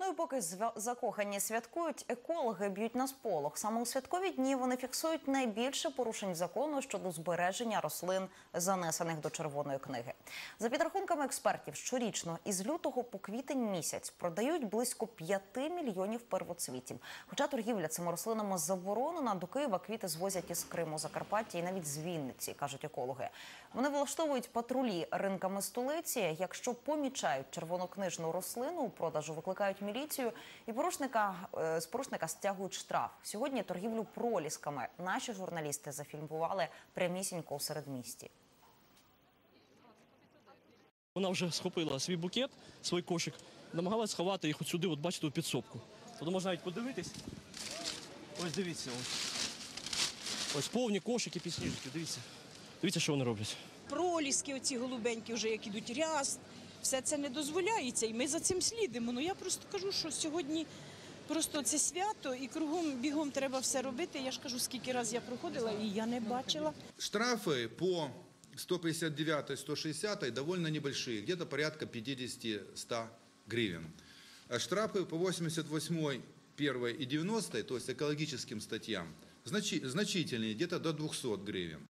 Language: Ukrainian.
Ну і поки закохані святкують, екологи б'ють на сполох. Саме у святкові дні вони фіксують найбільше порушень закону щодо збереження рослин, занесених до червоної книги. За підрахунками експертів, щорічно із лютого по квітень місяць продають близько 5 мільйонів первоцвітів. Хоча торгівля цими рослинами заборонена, до Києва квіти звозять із Криму, Закарпаття і навіть з Вінниці, кажуть екологи. Вони влаштовують патрулі ринками столиці. Якщо помічають червонокнижну рослину у продажу, викликають міліцію і порушника е, з порушника стягують штраф. Сьогодні торгівлю пролісками наші журналісти зафільмували прямісінько у середмісті. Вона вже схопила свій букет, свій кошик, намагалась сховати їх от сюди, от бачите, у підсобку. Тут можна навіть подивитись. Ось дивіться. Ось, ось повні кошики, підсніжки, дивіться. Дивіться, що вони роблять. проліски, оці голубенькі, вже як ідуть ряст, все це не дозволяється, і ми за цим слідимо. Ну я просто кажу, що сьогодні просто це свято, і кругом бігом треба все робити. Я ж кажу, скільки разів я проходила, і я не бачила. Штрафы по 159-160 довольно небольшие, где-то порядка 50-100 гривен. А штрафы по 88 1 и 90 то есть экологическим статьям, значи- значительные, где-то до 200 гривен.